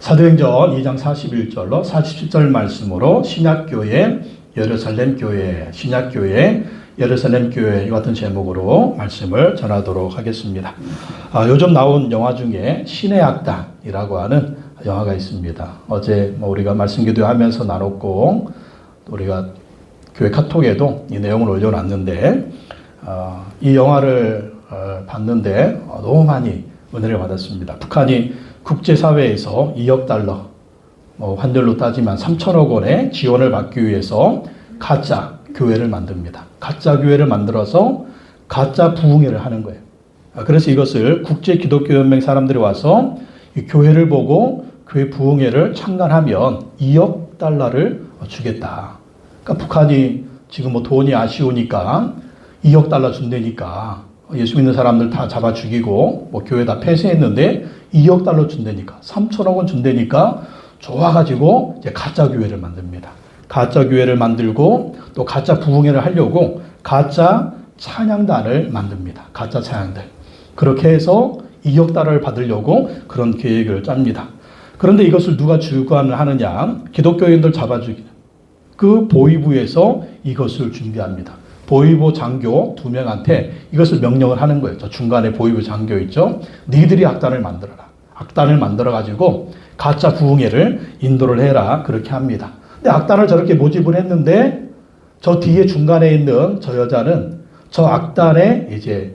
사도행전 2장 41절로 47절 말씀으로 신약교회, 예루살렘 교회, 신약교회, 예루살렘 교회 이 같은 제목으로 말씀을 전하도록 하겠습니다. 아, 요즘 나온 영화 중에 신의 악당이라고 하는 영화가 있습니다. 어제 뭐 우리가 말씀 기도하면서 나눴고 우리가 교회 카톡에도 이 내용을 올려놨는데 어, 이 영화를 어, 봤는데 어, 너무 많이 은혜를 받았습니다. 북한이 국제사회에서 2억 달러, 뭐 환율로 따지면 3천억 원의 지원을 받기 위해서 가짜 교회를 만듭니다. 가짜 교회를 만들어서 가짜 부흥회를 하는 거예요. 아, 그래서 이것을 국제 기독교 연맹 사람들이 와서 이 교회를 보고 교회 부흥회를 참관하면 2억 달러를 주겠다. 그러니까 북한이 지금 뭐 돈이 아쉬우니까 2억 달러 준다니까 예수 믿는 사람들 다 잡아 죽이고 뭐 교회 다 폐쇄했는데 2억 달러 준다니까 3천억 원 준다니까 좋아가지고 이제 가짜 교회를 만듭니다. 가짜 교회를 만들고 또 가짜 부흥회를 하려고 가짜 찬양단을 만듭니다. 가짜 찬양단. 그렇게 해서 2억 달러를 받으려고 그런 계획을 짭니다. 그런데 이것을 누가 주관을 하느냐? 기독교인들 잡아주기. 그 보이부에서 이것을 준비합니다. 보이부 장교 두 명한테 이것을 명령을 하는 거예요. 저 중간에 보이부 장교 있죠? 니들이 악단을 만들어라. 악단을 만들어 가지고 가짜 부흥회를 인도를 해라. 그렇게 합니다. 근데 악단을 저렇게 모집을 했는데 저 뒤에 중간에 있는 저 여자는 저 악단에 이제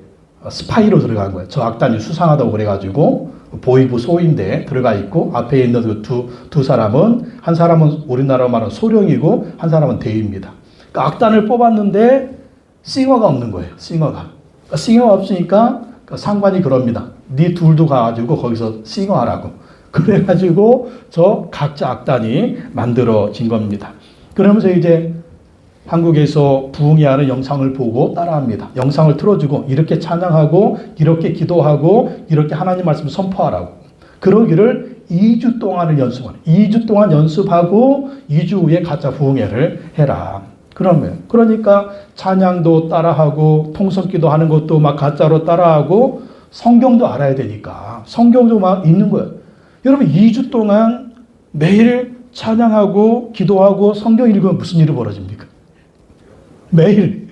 스파이로 들어간 거예요. 저 악단이 수상하다고 그래가지고 보이부 소인데 들어가 있고 앞에 있는 그 두 두 사람은 한 사람은 우리나라로 말하는 소령이고 한 사람은 대위입니다. 그러니까 악단을 뽑았는데 싱어가 없는 거예요. 싱어가 그러니까 싱어가 없으니까 그 상관이 그럽니다. 네 둘도 가가지고 거기서 싱어하라고. 그래가지고 저 각자 악단이 만들어진 겁니다. 그러면서 이제 한국에서 부흥회하는 영상을 보고 따라합니다. 영상을 틀어주고 이렇게 찬양하고 이렇게 기도하고 이렇게 하나님 말씀 선포하라고. 그러기를 2주 동안을 연습하는 2주 동안 연습하고 2주 후에 가짜 부흥회를 해라. 그러면 그러니까 찬양도 따라하고 통성기도 하는 것도 막 가짜로 따라하고 성경도 알아야 되니까 성경도 막 읽는 거예요. 여러분 2주 동안 매일 찬양하고 기도하고 성경 읽으면 무슨 일이 벌어집니까? 매일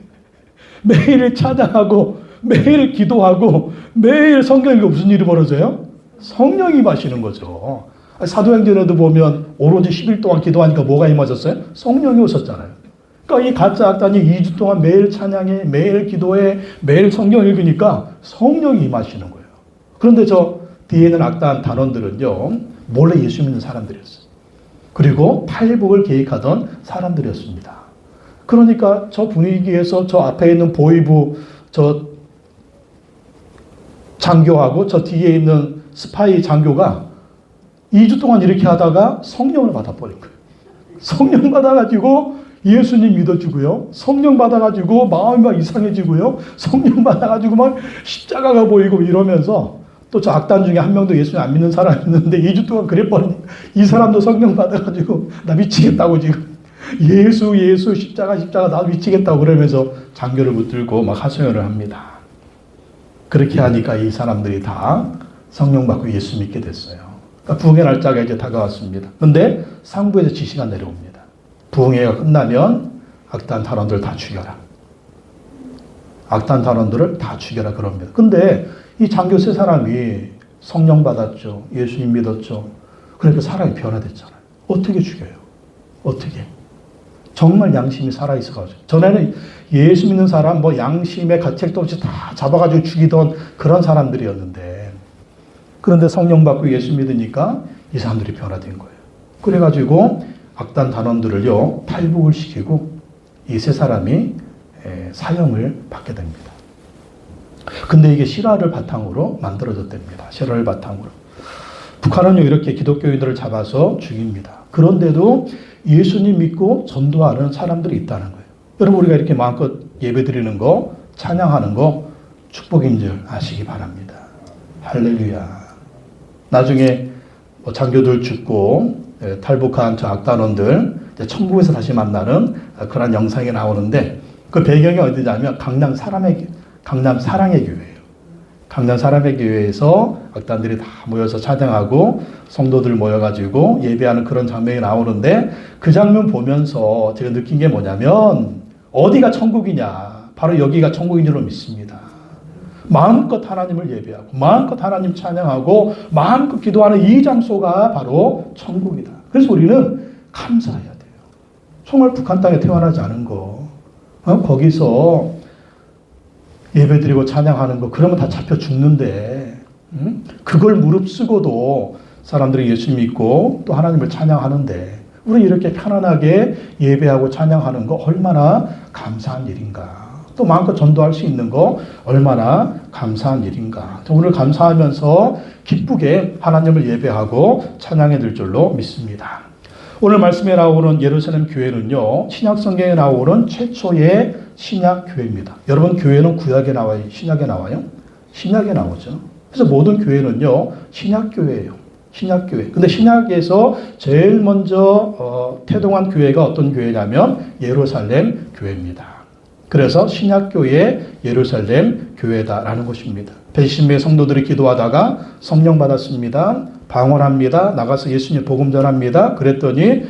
매일 찬양하고 매일 기도하고 매일 성경 읽으면 무슨 일이 벌어져요? 성령이 마시는 거죠. 사도행전에도 보면 오로지 10일 동안 기도하니까 뭐가 임하셨어요? 성령이 오셨잖아요. 그러니까 이 가짜 악단이 2주 동안 매일 찬양해, 매일 기도해, 매일 성경 읽으니까 성령이 임하시는 거예요. 그런데 저 뒤에 있는 악단 단원들은요, 몰래 예수 믿는 사람들이었어요. 그리고 팔복을 계획하던 사람들이었습니다. 그러니까 저 분위기에서 저 앞에 있는 보이부 저 장교하고 저 뒤에 있는 스파이 장교가 2주 동안 이렇게 하다가 성령을 받아버린 거예요. 성령 받아가지고 예수님 믿어주고요. 성령 받아가지고 마음이 막 이상해지고요. 성령 받아가지고 막 십자가가 보이고 이러면서 또 저 악단 중에 한 명도 예수님 안 믿는 사람이 있는데 2주 동안 그래버리니까 이 사람도 성령 받아가지고 나 미치겠다고 지금 예수 예수 십자가 십자가 나 미치겠다고 그러면서 장교를 붙들고 막 하소연을 합니다. 그렇게 하니까 이 사람들이 다 성령 받고 예수 믿게 됐어요. 그러니까 부흥의 날짜가 이제 다가왔습니다. 근데 상부에서 지시가 내려옵니다. 부흥회가 끝나면 악단 단원들 다 죽여라. 악단 단원들을 다 죽여라 그럽니다. 근데 이 장교 세 사람이 성령 받았죠. 예수님 믿었죠. 그러니까 사람이 변화됐잖아요. 어떻게 죽여요? 어떻게? 정말 양심이 살아있어가지고. 전에는 예수 믿는 사람, 뭐 양심의 가책도 없이 다 잡아가지고 죽이던 그런 사람들이었는데, 그런데 성령 받고 예수 믿으니까 이 사람들이 변화된 거예요. 그래가지고 악단 단원들을요, 탈북을 시키고 이 세 사람이 사형을 받게 됩니다. 근데 이게 실화를 바탕으로 만들어졌답니다. 실화를 바탕으로. 북한은요, 이렇게 기독교인들을 잡아서 죽입니다. 그런데도 예수님 믿고 전도하는 사람들이 있다는 거예요. 여러분, 우리가 이렇게 마음껏 예배 드리는 거, 찬양하는 거, 축복인 줄 아시기 바랍니다. 할렐루야. 나중에 뭐 장교들 죽고 예, 탈북한 저 악단원들 천국에서 다시 만나는 그런 영상이 나오는데 그 배경이 어디냐면 강남 사람의 강남 사랑의 교회예요. 강남 사람의 교회에서 악단들이 다 모여서 찬양하고 성도들 모여가지고 예배하는 그런 장면이 나오는데 그 장면 보면서 제가 느낀 게 뭐냐면 어디가 천국이냐 바로 여기가 천국인 줄로 믿습니다. 마음껏 하나님을 예배하고 마음껏 하나님 찬양하고 마음껏 기도하는 이 장소가 바로 천국이다. 그래서 우리는 감사해야 돼요. 정말 북한 땅에 태어나지 않은 거 어? 거기서 예배드리고 찬양하는 거 그러면 다 잡혀 죽는데 음? 그걸 무릅쓰고도 사람들이 예수 믿고 또 하나님을 찬양하는데 우리 이렇게 편안하게 예배하고 찬양하는 거 얼마나 감사한 일인가. 또 마음껏 전도할 수 있는 거 얼마나 감사한 일인가. 오늘 감사하면서 기쁘게 하나님을 예배하고 찬양해 들 줄로 믿습니다. 오늘 말씀에 나오는 예루살렘 교회는요, 신약 성경에 나오는 최초의 신약 교회입니다. 여러분, 교회는 구약에 나와요? 신약에 나와요? 신약에 나오죠. 그래서 모든 교회는요, 신약 교회예요. 신약 교회. 근데 신약에서 제일 먼저 어, 태동한 교회가 어떤 교회냐면 예루살렘 교회입니다. 그래서 신약교회 예루살렘 교회다라는 것입니다. 110명의 성도들이 기도하다가 성령 받았습니다. 방언합니다. 나가서 예수님 복음 전합니다. 그랬더니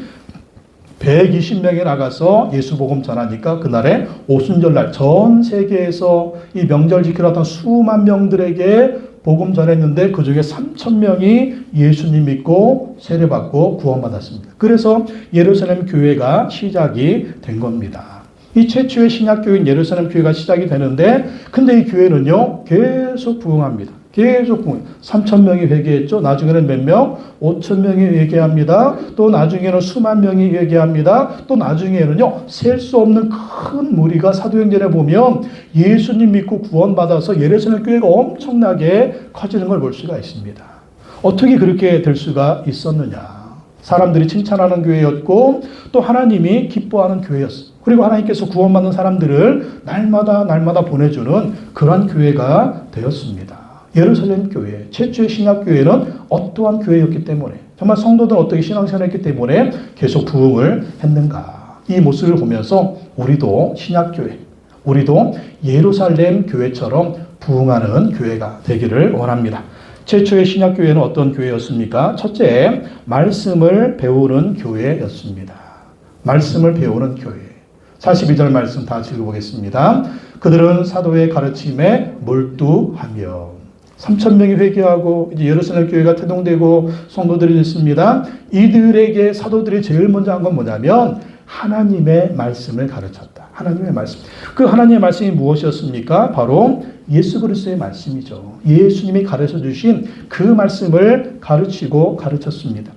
120명이 나가서 예수 복음 전하니까 그날에 오순절날 전 세계에서 이 명절 지키러 왔던 수만 명들에게 복음 전했는데 그 중에 3천 명이 예수님 믿고 세례받고 구원받았습니다. 그래서 예루살렘 교회가 시작이 된 겁니다. 이 최초의 신약교회인 예루살렘 교회가 시작이 되는데, 근데 이 교회는요, 계속 부흥합니다. 계속 부흥. 3천 명이 회개했죠. 나중에는 몇 명? 5천 명이 회개합니다. 또 나중에는 수만 명이 회개합니다. 또 나중에는요, 셀 수 없는 큰 무리가 사도행전에 보면 예수님 믿고 구원받아서 예루살렘 교회가 엄청나게 커지는 걸 볼 수가 있습니다. 어떻게 그렇게 될 수가 있었느냐? 사람들이 칭찬하는 교회였고 또 하나님이 기뻐하는 교회였어. 그리고 하나님께서 구원받는 사람들을 날마다 날마다 보내주는 그런 교회가 되었습니다. 예루살렘 교회, 최초의 신약 교회는 어떠한 교회였기 때문에 정말 성도들 어떻게 신앙생활 했기 때문에 계속 부흥을 했는가 이 모습을 보면서 우리도 신약 교회, 우리도 예루살렘 교회처럼 부흥하는 교회가 되기를 원합니다. 최초의 신약 교회는 어떤 교회였습니까? 첫째, 말씀을 배우는 교회였습니다. 말씀을 배우는 교회. 42절 말씀 다 읽어보겠습니다. 그들은 사도의 가르침에 몰두하며 3천 명이 회개하고 이제 예루살렘 교회가 태동되고 성도들이 됐습니다. 이들에게 사도들이 제일 먼저 한 건 뭐냐면 하나님의 말씀을 가르쳤다. 하나님의 말씀. 그 하나님의 말씀이 무엇이었습니까? 바로 예수 그리스도의 말씀이죠. 예수님이 가르쳐 주신 그 말씀을 가르치고 가르쳤습니다.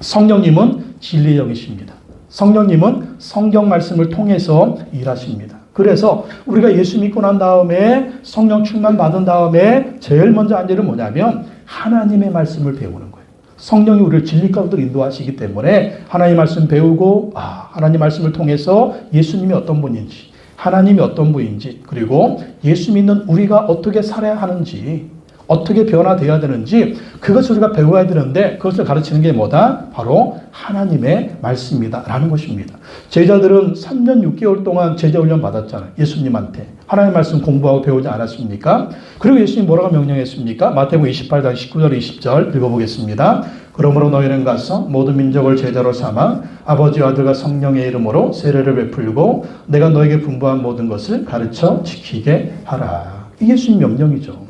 성령님은 진리의 영이십니다. 성령님은 성경 말씀을 통해서 일하십니다. 그래서 우리가 예수 믿고 난 다음에 성령 충만 받은 다음에 제일 먼저 한 일은 뭐냐면 하나님의 말씀을 배우는 거예요. 성령이 우리를 진리 가운데 인도하시기 때문에 하나님 말씀 배우고 아, 하나님 말씀을 통해서 예수님이 어떤 분인지 하나님이 어떤 분인지 그리고 예수 믿는 우리가 어떻게 살아야 하는지 어떻게 변화되어야 되는지 그것을 우리가 배워야 되는데 그것을 가르치는 게 뭐다? 바로 하나님의 말씀이다 라는 것입니다. 제자들은 3년 6개월 동안 제자 훈련 받았잖아요. 예수님한테. 하나님 말씀 공부하고 배우지 않았습니까? 그리고 예수님 뭐라고 명령했습니까? 마태복음 28장 19절 20절 읽어보겠습니다. 그러므로 너희는 가서 모든 민족을 제자로 삼아 아버지와 아들과 성령의 이름으로 세례를 베풀고 내가 너에게 분부한 모든 것을 가르쳐 지키게 하라. 이게 예수님 명령이죠.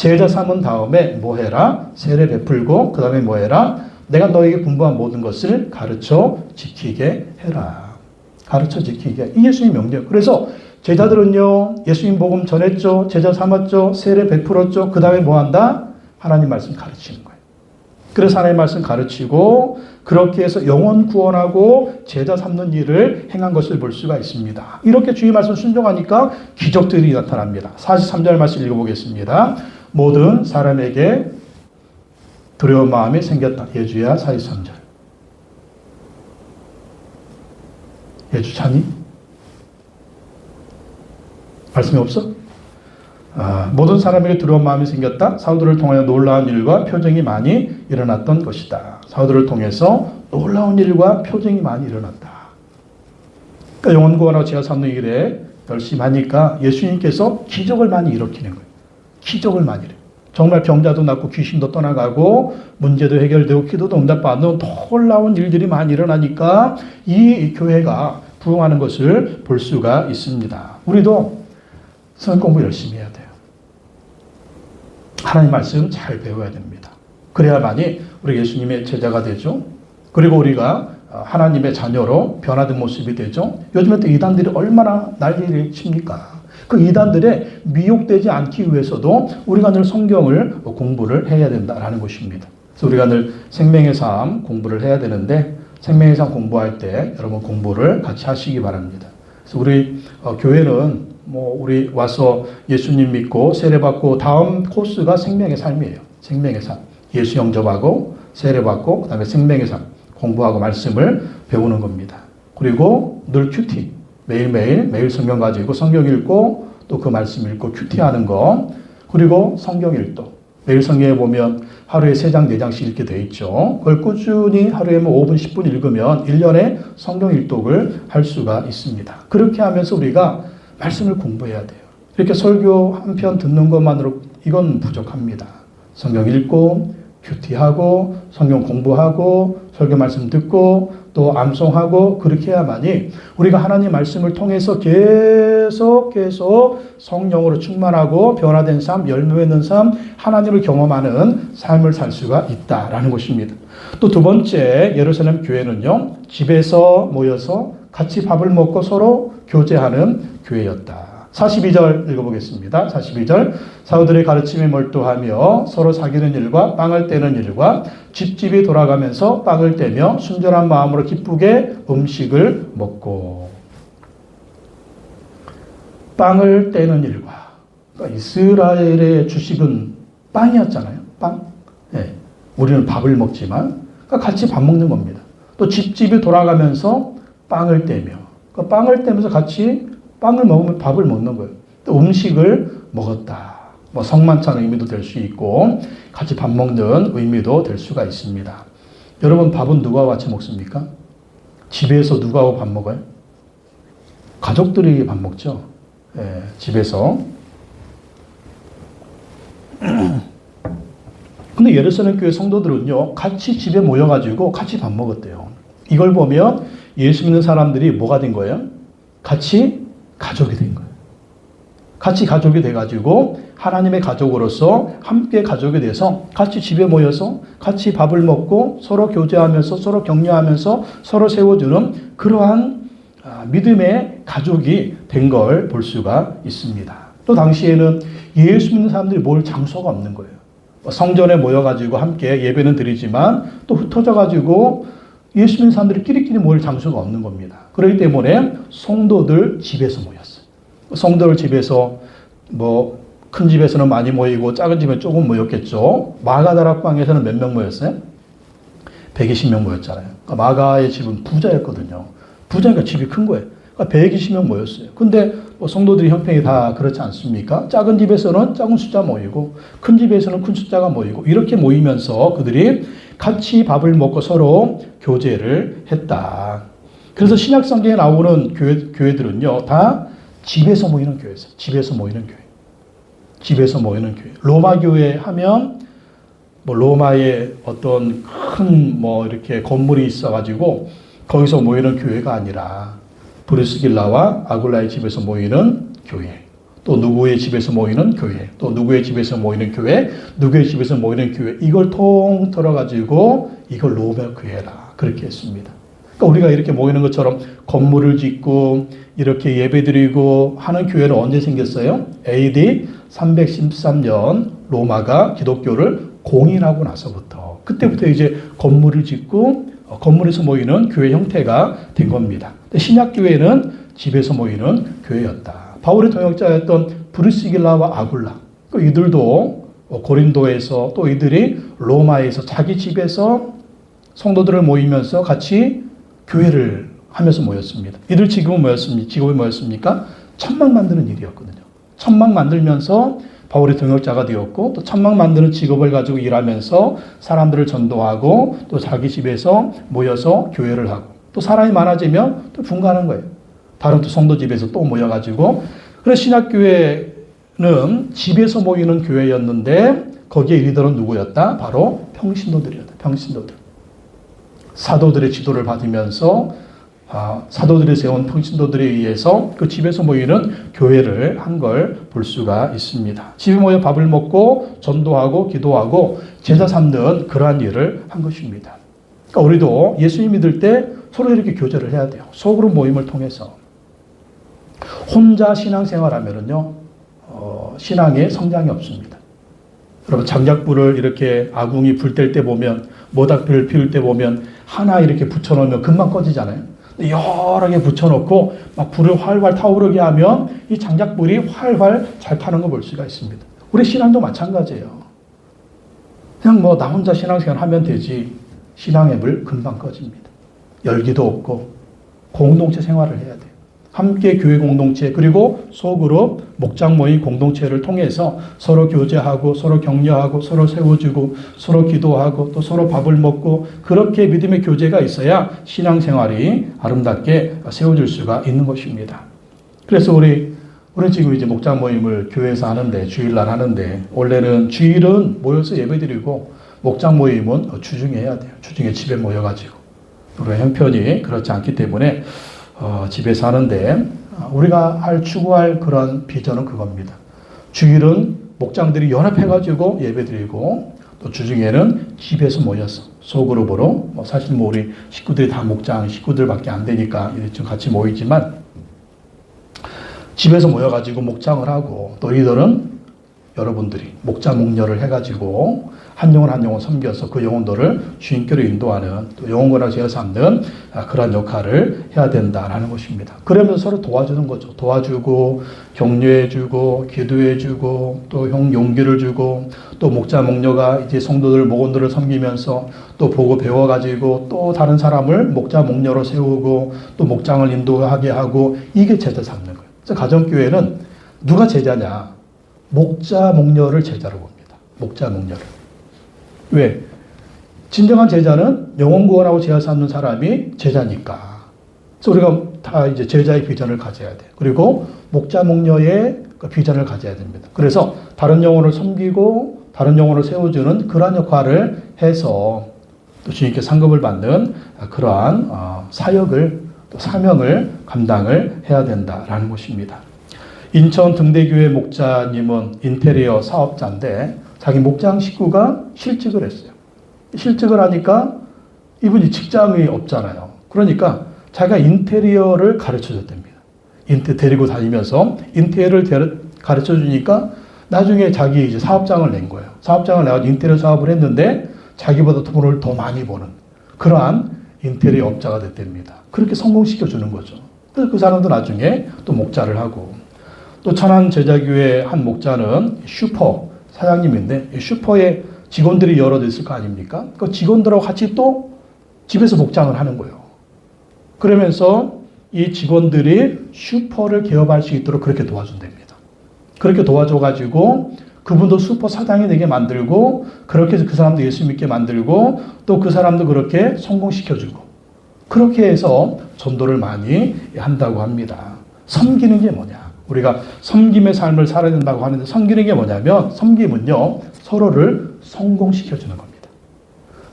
제자 삼은 다음에 뭐 해라? 세례 베풀고 그 다음에 뭐 해라? 내가 너에게 분부한 모든 것을 가르쳐 지키게 해라. 가르쳐 지키게. 이 예수님 명령. 그래서 제자들은요, 예수님 복음 전했죠. 제자 삼았죠. 세례 베풀었죠. 그 다음에 뭐 한다? 하나님 말씀 가르치는 거예요. 그래서 하나님 말씀 가르치고 그렇게 해서 영혼 구원하고 제자 삼는 일을 행한 것을 볼 수가 있습니다. 이렇게 주의 말씀 순종하니까 기적들이 나타납니다. 43절 말씀 읽어보겠습니다. 모든 사람에게 두려운 마음이 생겼다. 예주야 43절. 예주 자니? 말씀이 없어? 아, 모든 사람에게 두려운 마음이 생겼다. 사도들을 통하여 놀라운 일과 표정이 많이 일어났던 것이다. 사도들을 통해서 놀라운 일과 표정이 많이 일어났다. 그러니까 영원 구원하고 제가 삼는 일에 열심히 하니까 예수님께서 기적을 많이 일으키는 거예요. 기적을 많이 해요. 정말 병자도 낫고 귀신도 떠나가고 문제도 해결되고 기도도 응답받는 놀라운 일들이 많이 일어나니까 이 교회가 부흥하는 것을 볼 수가 있습니다. 우리도 성경 공부 열심히 해야 돼요. 하나님 말씀 잘 배워야 됩니다. 그래야만이 우리 예수님의 제자가 되죠. 그리고 우리가 하나님의 자녀로 변화된 모습이 되죠. 요즘에 또 이단들이 얼마나 난리를 칩니까? 그 이단들에 미혹되지 않기 위해서도 우리가 늘 성경을 공부를 해야 된다라는 것입니다. 그래서 우리가 늘 생명의 삶 공부를 해야 되는데 생명의 삶 공부할 때 여러분 공부를 같이 하시기 바랍니다. 그래서 우리 어, 교회는 뭐 우리 와서 예수님 믿고 세례 받고 다음 코스가 생명의 삶이에요. 생명의 삶. 예수 영접하고 세례 받고 그다음에 생명의 삶 공부하고 말씀을 배우는 겁니다. 그리고 늘 큐티 매일매일 매일 성경 가지고 성경 읽고 또 그 말씀 읽고 큐티하는 거 그리고 성경 읽도 매일 성경에 보면 하루에 세 장, 네 장씩 읽게 돼 있죠. 그걸 꾸준히 하루에 뭐 5분, 10분 읽으면 1년에 성경 읽독을 할 수가 있습니다. 그렇게 하면서 우리가 말씀을 공부해야 돼요. 이렇게 설교 한 편 듣는 것만으로 이건 부족합니다. 성경 읽고 큐티하고 성경 공부하고 설교 말씀 듣고 또 암송하고 그렇게 해야만이 우리가 하나님 말씀을 통해서 계속 계속 성령으로 충만하고 변화된 삶, 열매 맺는 삶, 하나님을 경험하는 삶을 살 수가 있다라는 것입니다. 또 두 번째 예루살렘 교회는요. 집에서 모여서 같이 밥을 먹고 서로 교제하는 교회였다. 42절 읽어보겠습니다. 42절 사우들의 가르침에 몰두하며 서로 사귀는 일과 빵을 떼는 일과 집집이 돌아가면서 빵을 떼며 순전한 마음으로 기쁘게 음식을 먹고 빵을 떼는 일과 그러니까 이스라엘의 주식은 빵이었잖아요. 빵. 네. 우리는 밥을 먹지만 그러니까 같이 밥 먹는 겁니다. 또 집집이 돌아가면서 빵을 떼며 그러니까 빵을 떼면서 같이 빵을 먹으면 밥을 먹는 거예요. 또 음식을 먹었다. 뭐 성만찬 의미도 될 수 있고 같이 밥 먹는 의미도 될 수가 있습니다. 여러분 밥은 누가 같이 먹습니까? 집에서 누가 밥 먹어요? 가족들이 밥 먹죠. 예, 집에서. 근데 예루살렘 교회 성도들은요, 같이 집에 모여가지고 같이 밥 먹었대요. 이걸 보면 예수 믿는 사람들이 뭐가 된 거예요? 같이 가족이 된 거예요. 같이 가족이 돼가지고 하나님의 가족으로서 함께 가족이 돼서 같이 집에 모여서 같이 밥을 먹고 서로 교제하면서 서로 격려하면서 서로 세워주는 그러한 아, 믿음의 가족이 된 걸 볼 수가 있습니다. 또 당시에는 예수 믿는 사람들이 모일 장소가 없는 거예요. 성전에 모여가지고 함께 예배는 드리지만 또 흩어져가지고 예수 믿는 사람들이 끼리끼리 모일 장소가 없는 겁니다. 그렇기 때문에 성도들 집에서 모였어요. 성도들 집에서 뭐 큰 집에서는 많이 모이고 작은 집에 조금 모였겠죠. 마가 다락방에서는 몇 명 모였어요? 120명 모였잖아요. 그러니까 마가의 집은 부자였거든요. 부자니까 집이 큰 거예요. 그러니까 120명 모였어요. 근데 뭐 성도들이 형평이 다 그렇지 않습니까? 작은 집에서는 작은 숫자 모이고 큰 집에서는 큰 숫자가 모이고 이렇게 모이면서 그들이 같이 밥을 먹고 서로 교제를 했다. 그래서 신약 성경에 나오는 교회, 교회들은요, 다 집에서 모이는 교회예요. 집에서 모이는 교회. 집에서 모이는 교회. 로마 교회 하면 뭐 로마의 어떤 큰 뭐 이렇게 건물이 있어가지고 거기서 모이는 교회가 아니라 브리스길라와 아굴라의 집에서 모이는 교회. 또 누구의 집에서 모이는 교회, 또 누구의 집에서 모이는 교회, 누구의 집에서 모이는 교회, 이걸 통틀어 가지고 이걸 로마 교회라 그렇게 했습니다. 그러니까 우리가 이렇게 모이는 것처럼 건물을 짓고 이렇게 예배드리고 하는 교회는 언제 생겼어요? AD 313년 로마가 기독교를 공인하고 나서부터 그때부터 이제 건물을 짓고 어, 건물에서 모이는 교회 형태가 된 겁니다. 신약 교회는 집에서 모이는 교회였다. 바울의 동역자였던 브루시길라와 아굴라. 그 이들도 고린도에서 또 이들이 로마에서 자기 집에서 성도들을 모이면서 같이 교회를 하면서 모였습니다. 이들 지금은 뭐였습니까? 직업이 뭐였습니까? 천막 만드는 일이었거든요. 천막 만들면서 바울의 동역자가 되었고 또 천막 만드는 직업을 가지고 일하면서 사람들을 전도하고 또 자기 집에서 모여서 교회를 하고 또 사람이 많아지면 또 분가하는 거예요. 다른 또 성도 집에서 또 모여가지고 그래서 신학교회는 집에서 모이는 교회였는데 거기에 리더는 누구였다? 바로 평신도들이었다. 평신도들. 사도들의 지도를 받으면서 아, 사도들이 세운 평신도들에 의해서 그 집에서 모이는 교회를 한 걸 볼 수가 있습니다. 집에 모여 밥을 먹고 전도하고 기도하고 제자 삼는 그러한 일을 한 것입니다. 그러니까 우리도 예수님 믿을 때 서로 이렇게 교제를 해야 돼요. 소그룹 모임을 통해서. 혼자 신앙생활 하면은요, 어, 신앙에 성장이 없습니다. 여러분 장작불을 이렇게 아궁이 불 뗄 때 보면 모닥불을 피울 때 보면 하나 이렇게 붙여놓으면 금방 꺼지잖아요. 여러 개 붙여놓고 막 불을 활활 타오르게 하면 이 장작불이 활활 잘 타는 거 볼 수가 있습니다. 우리 신앙도 마찬가지예요. 그냥 뭐 나 혼자 신앙생활 하면 되지 신앙의 불 금방 꺼집니다. 열기도 없고 공동체 생활을 해야 돼요. 함께 교회 공동체 그리고 소그룹 목장 모임 공동체를 통해서 서로 교제하고 서로 격려하고 서로 세워주고 서로 기도하고 또 서로 밥을 먹고 그렇게 믿음의 교제가 있어야 신앙생활이 아름답게 세워질 수가 있는 것입니다. 그래서 우리 우리 지금 이제 목장 모임을 교회에서 하는데 주일날 하는데 원래는 주일은 모여서 예배드리고 목장 모임은 주중에 해야 돼요. 주중에 집에 모여가지고 우리 형편이 그렇지 않기 때문에 어, 집에서 하는데 어, 우리가 할 추구할 그런 비전은 그겁니다. 주일은 목장들이 연합해가지고 예배드리고 또 주중에는 집에서 모여서 소그룹으로 뭐 사실 뭐 우리 식구들이 다 목장 식구들밖에 안 되니까 좀 같이 모이지만 집에서 모여가지고 목장을 하고 또 이들은 여러분들이 목자 목녀를 해가지고 한 영혼 한 영혼 섬겨서 그 영혼들을 주인께로 인도하는 또 영혼과라 제어 삼는 그런 역할을 해야 된다라는 것입니다. 그러면서 서로 도와주는 거죠. 도와주고 격려해주고 기도해주고 또형 용기를 주고 또 목자 목녀가 이제 성도들 목원들을 섬기면서 또 보고 배워가지고 또 다른 사람을 목자 목녀로 세우고 또 목장을 인도하게 하고 이게 제자 삼는 거예요. 그래서 가정교회는 누가 제자냐? 목자 목녀를 제자로 봅니다. 목자 목녀를. 왜? 진정한 제자는 영혼 구원하고 제자 삼는 사람이 제자니까. 그래서 우리가 다 이제 제자의 비전을 가져야 돼. 그리고 목자 목녀의 그 비전을 가져야 됩니다. 그래서 다른 영혼을 섬기고 다른 영혼을 세워주는 그러한 역할을 해서 또 주님께 상급을 받는 그러한 어, 사역을 또 사명을 감당을 해야 된다라는 것입니다. 인천 등대교회 목자님은 인테리어 사업자인데 자기 목장 식구가 실직을 했어요. 실직을 하니까 이분이 직장이 없잖아요. 그러니까 자기가 인테리어를 가르쳐 줬답니다. 인테 데리고 다니면서 인테리어를 가르쳐 주니까 나중에 자기 이제 사업장을 낸 거예요. 사업장을 내가지고 인테리어 사업을 했는데 자기보다 돈을 더 많이 버는 그러한 인테리어 업자가 됐답니다. 그렇게 성공시켜 주는 거죠. 그 사람도 나중에 또 목자를 하고 또 천안 제자교회 한 목자는 슈퍼 사장님인데 슈퍼에 직원들이 여러 있을 거 아닙니까? 그 직원들하고 같이 또 집에서 목장을 하는 거예요. 그러면서 이 직원들이 슈퍼를 개업할 수 있도록 그렇게 도와준답니다. 그렇게 도와줘가지고 그분도 슈퍼 사장이 되게 만들고 그렇게 해서 그 사람도 예수 믿게 만들고 또 그 사람도 그렇게 성공시켜주고 그렇게 해서 전도를 많이 한다고 합니다. 섬기는 게 뭐냐? 우리가 섬김의 삶을 살아야 된다고 하는데 섬기는 게 뭐냐면 섬김은요 서로를 성공시켜주는 겁니다.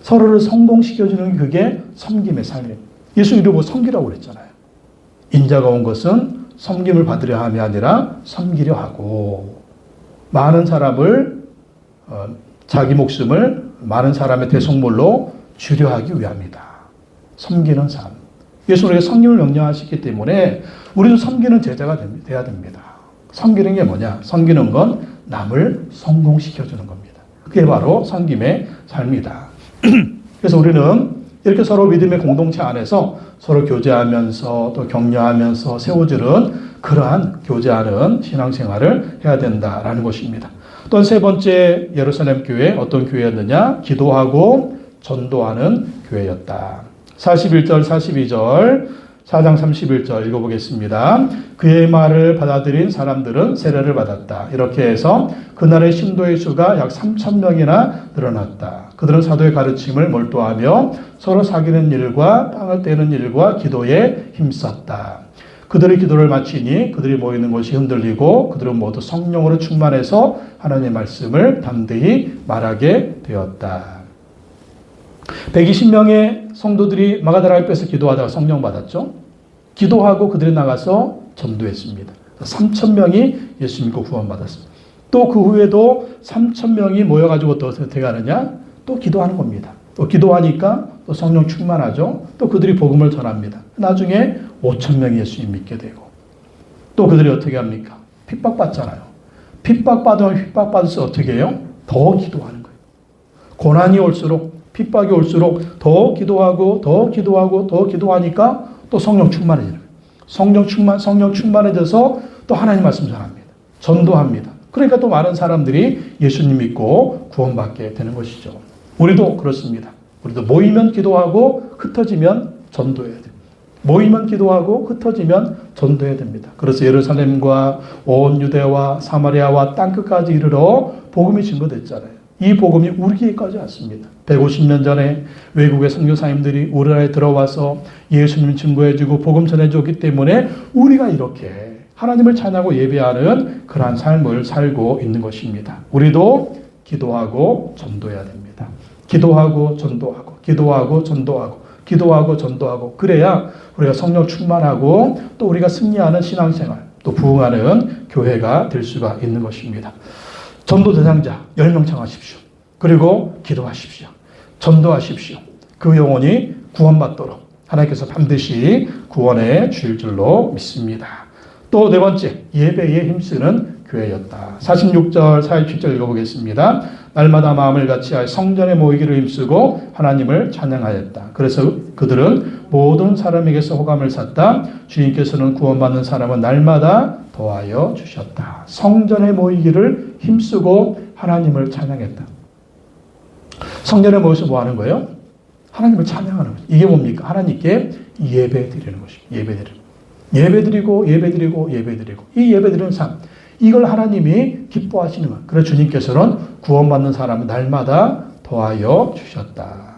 서로를 성공시켜주는 게 그게 섬김의 삶이에요. 예수 이름으로 섬기라고 그랬잖아요. 인자가 온 것은 섬김을 받으려 함이 아니라 섬기려 하고 많은 사람을 어, 자기 목숨을 많은 사람의 대속물로 주려 하기 위함이다. 섬기는 삶. 예수 우리가 섬김을 명령하시기 때문에 우리도 섬기는 제자가 돼야 됩니다. 섬기는 게 뭐냐? 섬기는 건 남을 성공시켜주는 겁니다. 그게 바로 섬김의 삶이다. 그래서 우리는 이렇게 서로 믿음의 공동체 안에서 서로 교제하면서 또 격려하면서 세워주는 그러한 교제하는 신앙생활을 해야 된다라는 것입니다. 또 세 번째 예루살렘 교회 어떤 교회였느냐? 기도하고 전도하는 교회였다. 41절, 42절, 4장 31절 읽어보겠습니다. 그의 말을 받아들인 사람들은 세례를 받았다. 이렇게 해서 그날의 신도의 수가 약 3천 명이나 늘어났다. 그들은 사도의 가르침을 몰두하며 서로 사귀는 일과 빵을 떼는 일과 기도에 힘썼다. 그들의 기도를 마치니 그들이 모이는 곳이 흔들리고 그들은 모두 성령으로 충만해서 하나님의 말씀을 담대히 말하게 되었다. 120명의 성도들이 마가다라 앞에서 기도하다가 성령 받았죠. 기도하고 그들이 나가서 전도했습니다. 3천 명이 예수 믿고 구원받았습니다. 또 그 후에도 3천 명이 모여가지고 또 어떻게 하느냐? 또 기도하는 겁니다. 또 기도하니까 또 성령 충만하죠. 또 그들이 복음을 전합니다. 나중에 5천 명이 예수님 믿게 되고 또 그들이 어떻게 합니까? 핍박받잖아요. 핍박받으면 핍박받을수 어떻게 해요? 더 기도하는 거예요. 고난이 올수록 핍박이 올수록 더 기도하고 더 기도하고 더 기도하니까 또 성령 충만해지는 거예요. 성령 충만 성령 충만해져서 또 하나님 말씀 전합니다. 전도합니다. 그러니까 또 많은 사람들이 예수님 믿고 구원받게 되는 것이죠. 우리도 그렇습니다. 우리도 모이면 기도하고 흩어지면 전도해야 돼요. 모이면 기도하고 흩어지면 전도해야 됩니다. 그래서 예루살렘과 온 유대와 사마리아와 땅끝까지 이르러 복음이 증거됐잖아요. 이 복음이 우리에게까지 왔습니다. 150년 전에 외국의 선교사님들이 우리나라에 들어와서 예수님 증거해주고 복음 전해줬기 때문에 우리가 이렇게 하나님을 찬양하고 예배하는 그러한 삶을 살고 있는 것입니다. 우리도 기도하고 전도해야 됩니다. 기도하고 전도하고 기도하고 전도하고 기도하고 전도하고 그래야 우리가 성령 충만하고 또 우리가 승리하는 신앙생활 또 부흥하는 교회가 될 수가 있는 것입니다. 전도 대상자 10명 청하십시오. 그리고 기도하십시오. 전도하십시오. 그 영혼이 구원받도록 하나님께서 반드시 구원해 주실 줄로 믿습니다. 또 네 번째, 예배에 힘쓰는 교회였다. 46절, 47절 읽어보겠습니다. 날마다 마음을 같이하여 성전에 모이기를 힘쓰고 하나님을 찬양하였다. 그래서 그들은 모든 사람에게서 호감을 샀다. 주인께서는 구원받는 사람은 날마다 도하여 주셨다. 성전에 모이기를 힘쓰고 하나님을 찬양했다. 성전에 모여서 뭐 하는 거예요? 하나님을 찬양하는 거죠. 이게 뭡니까? 하나님께 예배 드리는 것입니다. 예배 드리는 예배 드리고 예배 드리고 예배 드리고 이 예배 드리는 삶 이걸 하나님이 기뻐하시는 것. 그래서 주님께서는 구원받는 사람을 날마다 도하여 주셨다.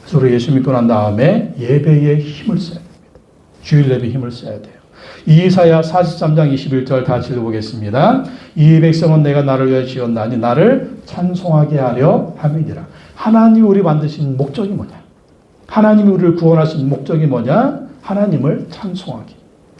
그래서 우리 예수 믿고 난 다음에 예배에 힘을 써야 됩니다. 주일 예배 힘을 써야 돼요. 이사야 43장 21절 다시 읽어보겠습니다. 이 백성은 내가 나를 위해 지었나니 나를 찬송하게 하려 함이니라. 하나님이 우리 만드신 목적이 뭐냐? 하나님이 우리를 구원하신 목적이 뭐냐? 하나님을 찬송하기.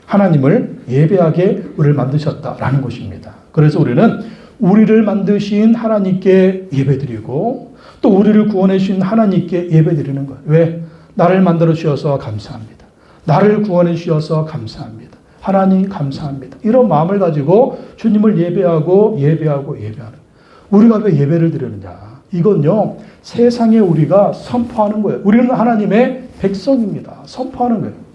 하나님을 예배하게 우리를 만드셨다라는 것입니다. 그래서 우리는 우리를 만드신 하나님께 예배드리고 또 우리를 구원해 주신 하나님께 예배드리는 거예요. 왜? 나를 만들어 주셔서 감사합니다. 나를 구원해 주셔서 감사합니다. 하나님 감사합니다. 이런 마음을 가지고 주님을 예배하고 예배하고 예배하는 우리가 왜 예배를 드리느냐? 이건요. 세상에 우리가 선포하는 거예요. 우리는 하나님의 백성입니다. 선포하는 거예요.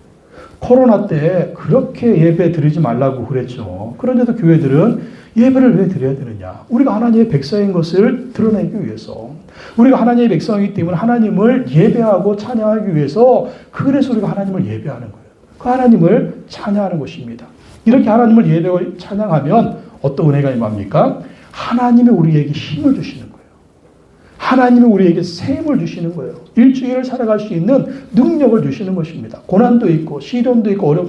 코로나 때 그렇게 예배 드리지 말라고 그랬죠. 그런데도 교회들은 예배를 왜 드려야 되느냐? 우리가 하나님의 백성인 것을 드러내기 위해서. 우리가 하나님의 백성이기 때문에 하나님을 예배하고 찬양하기 위해서 그래서 우리가 하나님을 예배하는 거예요. 그 하나님을 찬양하는 것입니다. 이렇게 하나님을 예배하고 찬양하면 어떤 은혜가 임합니까? 하나님이 우리에게 힘을 주시는 거예요. 하나님이 우리에게 샘을 주시는 거예요. 일주일을 살아갈 수 있는 능력을 주시는 것입니다. 고난도 있고 시련도 있고 어려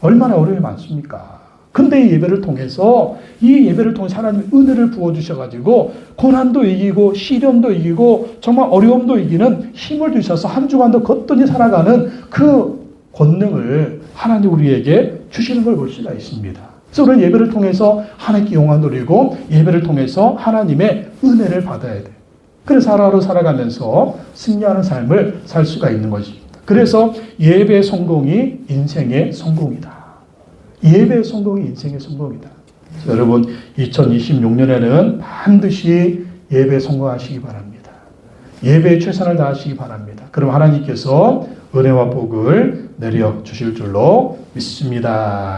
얼마나 어려움이 많습니까? 근데 이 예배를 통해서 이 예배를 통해서 하나님 은혜를 부어 주셔 가지고 고난도 이기고 시련도 이기고 정말 어려움도 이기는 힘을 주셔서 한 주간도 걷더니 살아가는 그 권능을 하나님 우리에게 주시는 걸 볼 수가 있습니다. 그래서 우리는 예배를 통해서 하나님께 영광 누리고 예배를 통해서 하나님의 은혜를 받아야 돼요. 그래서 하루하루 살아가면서 승리하는 삶을 살 수가 있는 것입니다. 그래서 예배 성공이 인생의 성공이다. 예배 성공이 인생의 성공이다. 여러분 2026년에는 반드시 예배 성공하시기 바랍니다. 예배에 최선을 다하시기 바랍니다. 그럼 하나님께서 은혜와 복을 내려 주실 줄로 믿습니다.